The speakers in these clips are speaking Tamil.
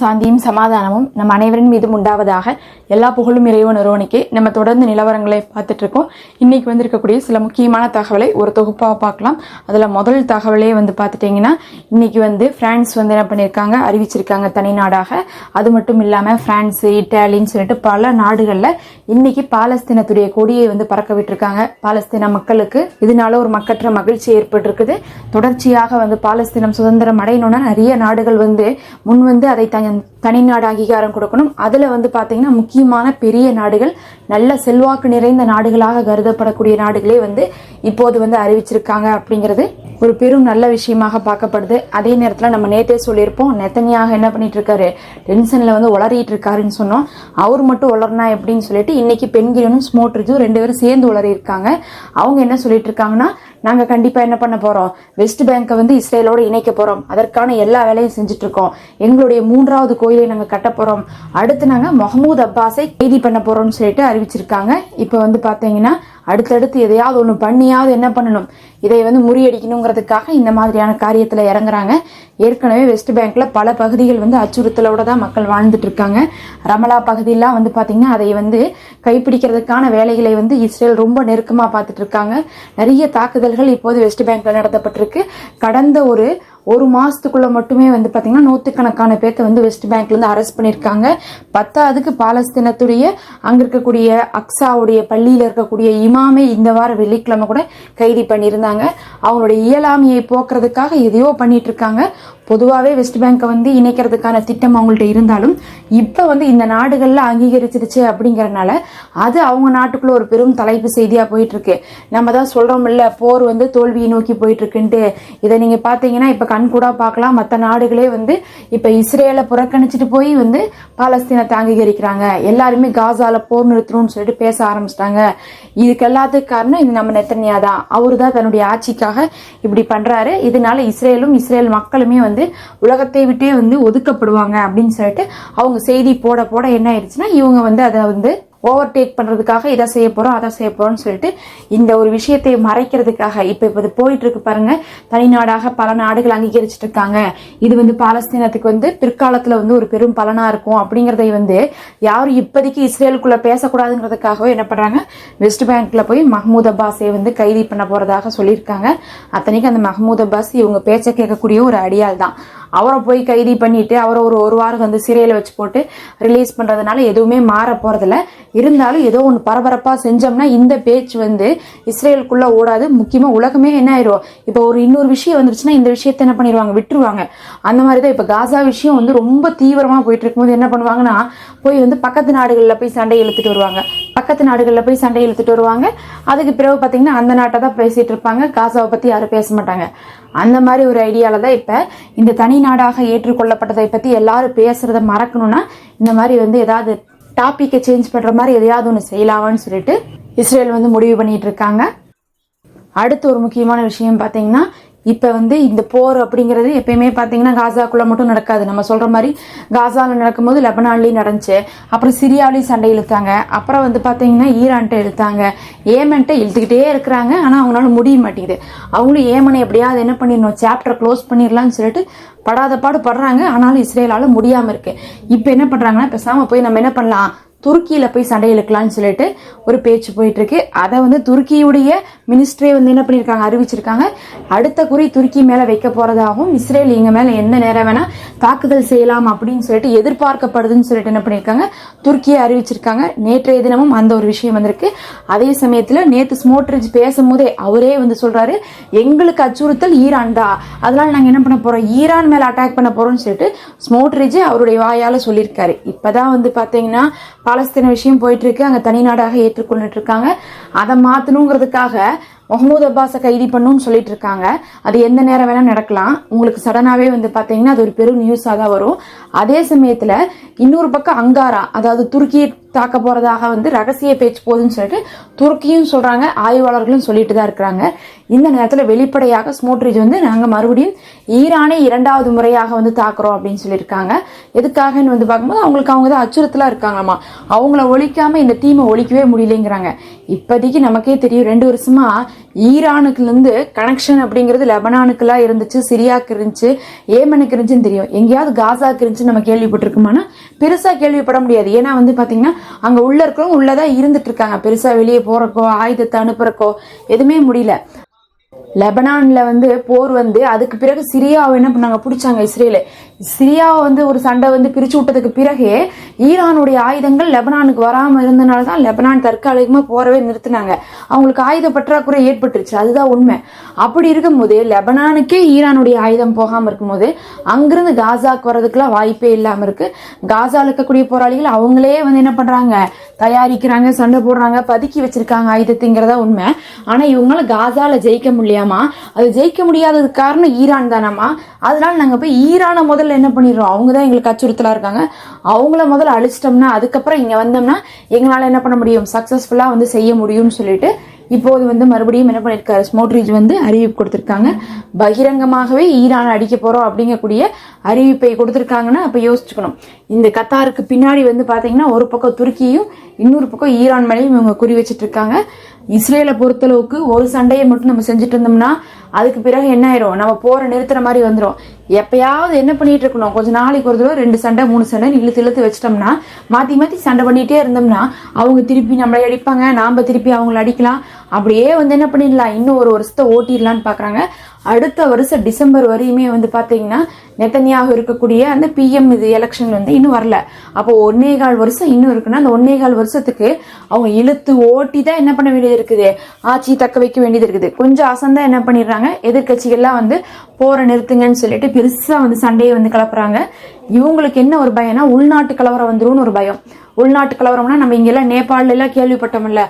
சாந்தியும் சமாதானமும் நம் அனைவரின் மீதும் உண்டாவதாக எல்லா புகழும் இறைவன் ஒருவனுக்கே நம்ம தொடர்ந்து நிலவரங்களை பார்த்துட்டு இருக்கோம் இன்னைக்கு வந்து இருக்கக்கூடிய சில முக்கியமான தகவலை ஒரு தொகுப்பாக பார்க்கலாம். அதில் முதல் தகவலே வந்து பார்த்துட்டிங்கன்னா இன்னைக்கு வந்து பிரான்ஸ் வந்து என்ன பண்ணியிருக்காங்க? அறிவிச்சிருக்காங்க தனி நாடாக. அது மட்டும் இல்லாமல் பிரான்ஸ் இட்டாலின்னு சொல்லிட்டு பல நாடுகளில் இன்னைக்கு பாலஸ்தீனத்துடைய கொடியை வந்து பறக்க விட்டுருக்காங்க. பாலஸ்தீன மக்களுக்கு இதனால ஒரு மக்கற்ற மகிழ்ச்சி ஏற்பட்டிருக்குது. தொடர்ச்சியாக வந்து பாலஸ்தீனம் சுதந்திரம் அடையணும்னா நிறைய நாடுகள் வந்து முன் வந்து அதை தன் தனிநாடு அங்கீகாரம் கொடுக்கணும். அதில் வந்து பார்த்திங்கன்னா முக்கியமான பெரிய நாடுகள் நல்ல செல்வாக்கு நிறைந்த நாடுகளாக கருதப்படக்கூடிய நாடுகளே வந்து இப்போது வந்து அறிவிச்சிருக்காங்க அப்படிங்கிறது ஒரு பெரும் நல்ல விஷயமாக பார்க்கப்படுது. அதே நேரத்தில் நம்ம நேத்தே சொல்லியிருப்போம் நெத்தனியாக என்ன பண்ணிட்டு இருக்காரு டென்ஷனில் வந்து உளறிட்டு இருக்காருன்னு சொன்னோம். அவர் மட்டும் உளர்னா எப்படின்னு சொல்லிட்டு இன்னைக்கு பெண்கிரனும் ஸ்மோட்ரிஜும் ரெண்டு பேரும் சேர்ந்து உளறி இருக்காங்க அவங்க என்ன சொல்லிட்டு இருக்காங்கன்னா நாங்கள் கண்டிப்பாக என்ன பண்ண போறோம்? வெஸ்ட் பேங்கை வந்து இஸ்ரேலோட இணைக்க போகிறோம் அதற்கான எல்லா வேலையும் செஞ்சுட்டு இருக்கோம். எங்களுடைய மூன்றாவது கோயிலை நாங்கள் கட்ட போகிறோம் அடுத்து நாங்கள் மொஹமூத் அப்பாஸை கைதி பண்ண போறோம்னு சொல்லிட்டு அறிவிச்சிருக்காங்க. இப்போ வந்து பார்த்தீங்கன்னா அடுத்தடுத்து எதையாவது ஒன்று பண்ணியாவது என்ன பண்ணணும்? இதை வந்து முறியடிக்கணுங்கிறதுக்காக இந்த மாதிரியான காரியத்தில் இறங்குறாங்க. ஏற்கனவே வெஸ்ட் பேங்க்ல பல பகுதிகள் வந்து அச்சுறுத்தலோட தான் மக்கள் வாழ்ந்துட்டு இருக்காங்க. ரமலா பகுதியெல்லாம் வந்து பார்த்திங்கன்னா அதை வந்து கைப்பிடிக்கிறதுக்கான வேலைகளை வந்து இஸ்ரேல் ரொம்ப நெருக்கமாக பார்த்துட்டு இருக்காங்க. நிறைய தாக்குதல்கள் இப்போது வெஸ்ட் பேங்க்ல நடத்தப்பட்டிருக்கு. கடந்த ஒரு ஒரு மாதத்துக்குள்ளே மட்டுமே வந்து பார்த்திங்கன்னா நூற்றுக்கணக்கான பேர்த்த வந்து வெஸ்ட் பேங்க்லேருந்து அரெஸ்ட் பண்ணியிருக்காங்க பத்தாவதுக்கு பாலஸ்தீனத்துடைய அங்கே இருக்கக்கூடிய அக்ஸாவுடைய பள்ளியில் இருக்கக்கூடிய இமாமே இந்த வாரம் வெள்ளிக்கிழமை கூட கைது பண்ணியிருந்தாங்க. அவங்களுடைய இயலாமையை போக்குறதுக்காக எதையோ பண்ணிட்டு இருக்காங்க. பொதுவாகவே வெஸ்ட் பேங்கை வந்து இணைக்கிறதுக்கான திட்டம் அவங்கள்ட்ட இருந்தாலும் இப்போ வந்து இந்த நாடுகளில் அங்கீகரிச்சிருச்சு அப்படிங்கறனால அது அவங்க நாட்டுக்குள்ள ஒரு பெரும் தலைப்பு செய்தியாக போயிட்டுருக்கு. நம்ம தான் சொல்கிறோம்ல போர் வந்து தோல்வியை நோக்கி போயிட்டுருக்குன்ட்டு. இதை நீங்கள் பார்த்தீங்கன்னா இப்போ கண் கூட பார்க்கலாம். மற்ற நாடுகளே வந்து இப்போ இஸ்ரேலை புறக்கணிச்சிட்டு போய் வந்து பாலஸ்தீனத்தை அங்கீகரிக்கிறாங்க. எல்லாருமே காசால போர் நிறுத்தணும்னு சொல்லிட்டு பேச ஆரம்பிச்சிட்டாங்க. இதுக்கு எல்லாத்துக்கு காரணம் இது நம்ம நெத்தனியா தான் அவர் தான் தன்னுடைய ஆட்சிக்காக இப்படி பண்ணுறாரு இதனால இஸ்ரேலும் இஸ்ரேல் மக்களுமே வந்து உலகத்தை விட்டே வந்து ஒதுக்கப்படுவாங்க அப்படின்னு சொல்லிட்டு அவங்க செய்தி போட போட என்ன ஆயிடுச்சுன்னா இவங்க வந்து அதை வந்து ஓவர்டேக் பண்ணுறதுக்காக இதை செய்ய போகிறோம் அதை செய்ய போகிறோம்னு சொல்லிட்டு இந்த ஒரு விஷயத்தை மறைக்கிறதுக்காக இப்போ இப்போ இது போயிட்டு இருக்கு பாருங்க. தனிநாடாக பல நாடுகள் அங்கீகரிச்சிட்டு இருக்காங்க. இது வந்து பாலஸ்தீனத்துக்கு வந்து பிற்காலத்தில் வந்து ஒரு பெரும் பலனாக இருக்கும் அப்படிங்கிறதை வந்து யாரும் இப்போதைக்கு இஸ்ரேலுக்குள்ளே பேசக்கூடாதுங்கிறதுக்காகவே என்ன பண்ணுறாங்க வெஸ்ட் பேங்க்கில் போய் மஹமூத் அப்பாஸை வந்து கைது பண்ண போகிறதாக சொல்லியிருக்காங்க. அத்தனைக்கு அந்த மஹமூத் அப்பாஸ் இவங்க பேச்சை கேட்கக்கூடிய ஒரு அடியால் தான் அவரை போய் கைதி பண்ணிட்டு அவரை ஒரு ஒரு வாரம் வந்து சிறையில் வச்சு போட்டு ரிலீஸ் பண்ணுறதுனால எதுவுமே மாற போகிறதில்ல இருந்தாலும் ஏதோ ஒன்று பரபரப்பாக செஞ்சோம்னா இந்த பேச்சு வந்து இஸ்ரேலுக்குள்ளே ஓடாது. முக்கியமாக உலகமே என்ன ஆயிரும்? இப்போ ஒரு இன்னொரு விஷயம் வந்துருச்சுன்னா இந்த விஷயத்த என்ன பண்ணிடுவாங்க விட்டுருவாங்க. அந்த மாதிரி தான் இப்போ காசா விஷயம் வந்து ரொம்ப தீவிரமாக போயிட்டு இருக்கும்போது என்ன பண்ணுவாங்கன்னா போய் வந்து பக்கத்து நாடுகளில் போய் சண்டை இழுத்துட்டு வருவாங்க. பக்கத்து நாடுகளில் போய் சண்டை இழுத்துட்டு வருவாங்க. அதுக்கு பிறகு பார்த்தீங்கன்னா அந்த நாட்டை தான் பேசிட்டு இருப்பாங்க. காசாவை பத்தி யாரும் பேச மாட்டாங்க. அந்த மாதிரி ஒரு ஐடியாவில் தான் இப்ப இந்த தனி நாடாக ஏற்றுக்கொள்ளப்பட்டதை பத்தி எல்லாரும் பேசுறத மறக்கணும்னா இந்த மாதிரி வந்து ஏதாவது டாபிக்கை சேஞ்ச் பண்ற மாதிரி எதையாவது ஒன்று செய்யலாமான்னு சொல்லிட்டு இஸ்ரேல் வந்து முடிவு பண்ணிட்டு இருக்காங்க. அடுத்து ஒரு முக்கியமான விஷயம் பார்த்தீங்கன்னா இப்போ வந்து இந்த போர் அப்படிங்கிறது எப்பயுமே பார்த்தீங்கன்னா காசாக்குள்ள மட்டும் நடக்காது. நம்ம சொல்ற மாதிரி காசாவில் நடக்கும்போது லெபனான்லேயும் நடந்துச்சு. அப்புறம் சிரியாவிலையும் சண்டை இழுத்தாங்க. அப்புறம் வந்து பார்த்தீங்கன்னா ஈரான்ட்ட இழுத்தாங்க. ஏமன்ட்ட இழுத்துக்கிட்டே இருக்கிறாங்க. ஆனால் அவங்களால முடிய மாட்டேங்குது. அவங்களும் ஏமனை எப்படியாவது என்ன பண்ணிடணும் சாப்டர் க்ளோஸ் பண்ணிடலாம்னு சொல்லிட்டு படாத பாடு படுறாங்க. ஆனாலும் இஸ்ரேலால முடியாம இருக்கு. இப்போ என்ன பண்றாங்கன்னா பேசாம போய் நம்ம என்ன பண்ணலாம்? துருக்கியில் போய் சண்டை இழுக்கலாம்னு சொல்லிட்டு ஒரு பேச்சு போயிட்டுருக்கு. அதை வந்து துருக்கியுடைய மினிஸ்ட்ரே வந்து என்ன பண்ணியிருக்காங்க? அறிவிச்சிருக்காங்க. அடுத்த குறி துருக்கி மேலே வைக்க போகிறதாகவும் இஸ்ரேல் இங்கே மேலே எந்த நேரம் வேணால் தாக்குதல் செய்யலாம் அப்படின்னு சொல்லிட்டு எதிர்பார்க்கப்படுதுன்னு சொல்லிட்டு என்ன பண்ணியிருக்காங்க? துருக்கியை அறிவிச்சிருக்காங்க. நேற்றைய தினமும் அந்த ஒரு விஷயம் வந்திருக்கு. அதே சமயத்தில் நேற்று ஸ்மோட்ரிஜ் பேசும்போதே அவரே வந்து சொல்கிறாரு எங்களுக்கு அச்சுறுத்தல் ஈரான் தான். அதனால் நாங்கள் என்ன பண்ண போகிறோம் ஈரான் மேலே அட்டாக் பண்ண போகிறோம்னு சொல்லிட்டு ஸ்மோட்ரிஜ் அவருடைய வாயால் சொல்லியிருக்காரு. இப்பதான் வந்து பார்த்தீங்கன்னா பாலஸ்தீன விஷயம் போயிட்டு இருக்கு அங்க தனி நாடாக ஏற்றுக்கொண்டுட்டு இருக்காங்க அதை மாற்றணுங்கிறதுக்காக முகமது அப்பாஸை கைது பண்ணுன்னு சொல்லிட்டு இருக்காங்க அது எந்த நேரம் வேணால் நடக்கலாம். உங்களுக்கு சடனாவே வந்து பாத்தீங்கன்னா அது ஒரு பெரும் நியூஸாக தான் வரும். அதே சமயத்துல இன்னொரு பக்கம் அங்காரா அதாவது துருக்கியை தாக்க போகிறதாக வந்து ரகசிய பேச்சு போகுதுன்னு சொல்லிட்டு துருக்கியும் சொல்கிறாங்க ஆய்வாளர்களும் சொல்லிட்டு தான் இருக்கிறாங்க. இந்த நேரத்தில் வெளிப்படையாக ஸ்மோட்ரிஜ் வந்து நாங்கள் மறுபடியும் ஈரானை இரண்டாவது முறையாக வந்து தாக்குறோம் அப்படின்னு சொல்லியிருக்காங்க. எதுக்காகன்னு வந்து பார்க்கும்போது அவங்களுக்கு அவங்க தான் அச்சுறுத்தலாக இருக்காங்களாமா. அவங்கள ஒழிக்காமல் இந்த டீமை ஒழிக்கவே முடியலைங்கிறாங்க. இப்போதைக்கு நமக்கே தெரியும் ரெண்டு வருஷமா ஈரானுக்குலேருந்து கனெக்ஷன் அப்படிங்கிறது லெபனானுக்குலாம் இருந்துச்சு சிரியாக்கு இருந்துச்சு ஏமனுக்கு இருந்துச்சுன்னு தெரியும். எங்கேயாவது காசாக்கு இருந்துச்சுன்னு நம்ம கேள்விப்பட்டிருக்கோமானா பெருசாக கேள்விப்பட முடியாது. ஏன்னா வந்து பார்த்திங்கன்னா அங்க உள்ள இருக்கிறவங்க உள்ளதான் இருந்துட்டு இருக்காங்க. பெருசா வெளியே போறக்கோ ஆயுதத்தை அனுப்புறக்கோ எதுவுமே முடியல. லெபனானில் வந்து போர் வந்து அதுக்கு பிறகு சிரியாவை என்ன பண்ணாங்க? பிடிச்சாங்க இஸ்ரேலு. சிரியாவை வந்து ஒரு சண்டை வந்து பிரிச்சு விட்டதுக்கு பிறகு ஈரானுடைய ஆயுதங்கள் லெபனானுக்கு வராமல் இருந்தனால தான் லெபனான் தற்காலிகமாக போறவே நிறுத்தினாங்க. அவங்களுக்கு ஆயுத பற்றாக்குறை ஏற்பட்டுருச்சு. அதுதான் உண்மை. அப்படி இருக்கும்போது லெபனானுக்கே ஈரானுடைய ஆயுதம் போகாமல் இருக்கும்போது அங்கிருந்து காசாக்கு வர்றதுக்குலாம் வாய்ப்பே இல்லாமல் இருக்குது காசாவில் இருக்கக்கூடிய போராளிகள் அவங்களே வந்து என்ன பண்ணுறாங்க தயாரிக்கிறாங்க சண்டை போடுறாங்க பதுக்கி வச்சிருக்காங்க ஆயுதத்துங்கிறதா உண்மை. ஆனால் இவங்களால காசாவில் ஜெயிக்க இல்லையாமா அது ஜெயிக்க முடியாததுக்கு காரணம் ஈரான் தானாமா அதனால நாங்கள் போய் ஈரானை முதல்ல என்ன பண்ணிடுறோம்? அவங்க தான் எங்களுக்கு அச்சுறுத்தலாக இருக்காங்க. அவங்கள முதல்ல அழிச்சிட்டோம்னா அதுக்கப்புறம் இங்கே வந்தோம்னா எங்களால் என்ன பண்ண முடியும்? சக்ஸஸ்ஃபுல்லாக வந்து செய்ய முடியும்னு சொல்லிட்டு இப்போது வந்து மறுபடியும் என்ன பண்ணியிருக்காரு ஸ்மோட்ரிஜ் வந்து அறிவிப்பு கொடுத்துருக்காங்க. பகிரங்கமாகவே ஈரான் அடிக்க போகிறோம் அப்படிங்கக்கூடிய அறிவிப்பை கொடுத்துருக்காங்கன்னா அப்போ யோசிச்சுக்கணும். இந்த கத்தாருக்கு பின்னாடி வந்து பார்த்தீங்கன்னா ஒரு பக்கம் துருக்கியும் இன்னொரு பக்கம் ஈரான் மேலேயும் இவங்க குறி வச்சிட்டு இருக்காங்க. இஸ்ரேலை பொறுத்தளவுக்கு ஒரு சண்டையை மட்டும் நம்ம செஞ்சுட்டு இருந்தோம்னா அதுக்கு பிறகு என்ன ஆயிரும்? நம்ம போற நிறுத்துற மாதிரி வந்துடும் எப்பயாவது என்ன பண்ணிட்டு இருக்கணும்? கொஞ்ச நாளைக்கு ஒரு தடவை ரெண்டு சண்டை மூணு சண்டை இழுத்து இழுத்து வச்சிட்டோம்னா மாத்தி மாத்தி சண்டை பண்ணிட்டே இருந்தோம்னா அவங்க திருப்பி நம்மளை அடிப்பாங்க நாம திருப்பி அவங்கள அடிக்கலாம். அப்படியே வந்து என்ன பண்ணிடலாம்? இன்னும் ஒரு வருஷத்தை ஓட்டிடலான்னு பாக்குறாங்க. அடுத்த வருஷம் டிசம்பர் வரையுமே வந்து பாத்தீங்கன்னா நெத்தனியாக இருக்கக்கூடிய அந்த பிஎம் இது எலெக்ஷன் வந்து இன்னும் வரல. அப்போ ஒன்னே கால் வருஷம் இன்னும் இருக்குன்னா அந்த ஒன்னே கால் வருஷத்துக்கு அவங்க இழுத்து ஓட்டி தான் என்ன பண்ண வேண்டியது இருக்குது? ஆட்சி தக்க வைக்க வேண்டியது இருக்குது. கொஞ்சம் அசந்தா என்ன பண்ணிடுறாங்க? எதிர்கட்சிகள்லாம் வந்து போற நிறுத்துங்கன்னு சொல்லிட்டு பெருசா வந்து சண்டையை வந்து கிளப்புறாங்க இவங்களுக்கு என்ன ஒரு பயம்னா உள்நாட்டு கலவரம் வந்துரும்னு ஒரு பயம். உள்நாட்டு கலவரம்னா நம்ம இங்கெல்லாம் நேபாளில எல்லாம் கேள்விப்பட்டோம்ல.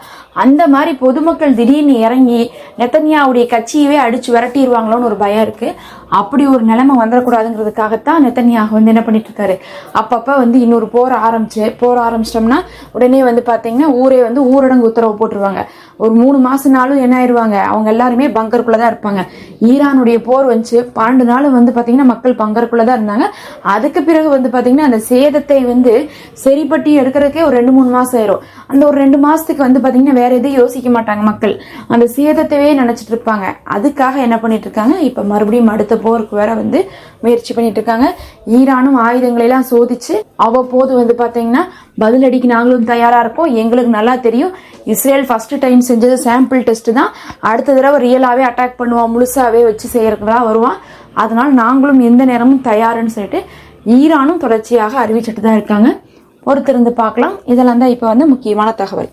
அந்த மாதிரி பொதுமக்கள் திடீர்னு இறங்கி நெத்தன்யாவுடைய கட்சியவே அடிச்சு விரட்டிடுவாங்களோன்னு ஒரு பயம் இருக்கு. அப்படி ஒரு நிலைமை வந்துடக்கூடாதுங்கிறதுக்காகத்தான் நெத்தனியாக வந்து என்ன பண்ணிட்டு இருக்காரு அப்பப்போ வந்து இன்னொரு போர் ஆரம்பிச்சு போர் ஆரம்பிச்சிட்டோம்னா உடனே வந்து பார்த்தீங்கன்னா ஊரே வந்து ஊரடங்கு உத்தரவு போட்டுருவாங்க. ஒரு மூணு மாசம் நாளும் என்ன ஆயிடுவாங்க அவங்க எல்லாருமே பங்கருக்குள்ளே தான் இருப்பாங்க. ஈரானுடைய போர் வந்துச்சு. பன்னெண்டு நாள் வந்து பார்த்தீங்கன்னா மக்கள் பங்கருக்குள்ளே தான் இருந்தாங்க. அதுக்கு பிறகு வந்து பார்த்தீங்கன்னா அந்த சேதத்தை வந்து சரிப்பட்டி எடுக்கிறதுக்கே ஒரு ரெண்டு மூணு மாசம் ஆயிரும். அந்த ஒரு ரெண்டு மாசத்துக்கு வந்து பார்த்தீங்கன்னா வேற எதுவும் யோசிக்க மாட்டாங்க மக்கள். அந்த சேதத்தையே நினைச்சிட்டு இருப்பாங்க. அதுக்காக என்ன பண்ணிட்டு இருக்காங்க இப்போ மறுபடியும் அடுத்த போருக்கு வேற வந்து முயற்சி பண்ணிட்டு இருக்காங்க ஈரானும் ஆயுதங்களை எல்லாம் சோதிச்சு அவ்வப்போது வந்து பாத்தீங்கன்னா பதிலடிக்கு நாங்களும் தயாரா இருக்கோம் எங்களுக்கு நல்லா தெரியும். இஸ்ரேல் ஃபர்ஸ்ட் டைம் செஞ்சது சாம்பிள் டெஸ்ட் தான். அடுத்த தடவை ரியலாவே அட்டாக் பண்ணுவான். முழுசாவே வச்சு செய்யறதுக்கு வருவான். அதனால நாங்களும் எந்த நேரமும் தயாருன்னு சொல்லிட்டு ஈரானும் தொடர்ச்சியாக அறிவிச்சிட்டு தான் இருக்காங்க. பொறுத்திருந்து பார்க்கலாம். இதெல்லாம் தான் இப்போ வந்து முக்கியமான தகவல்.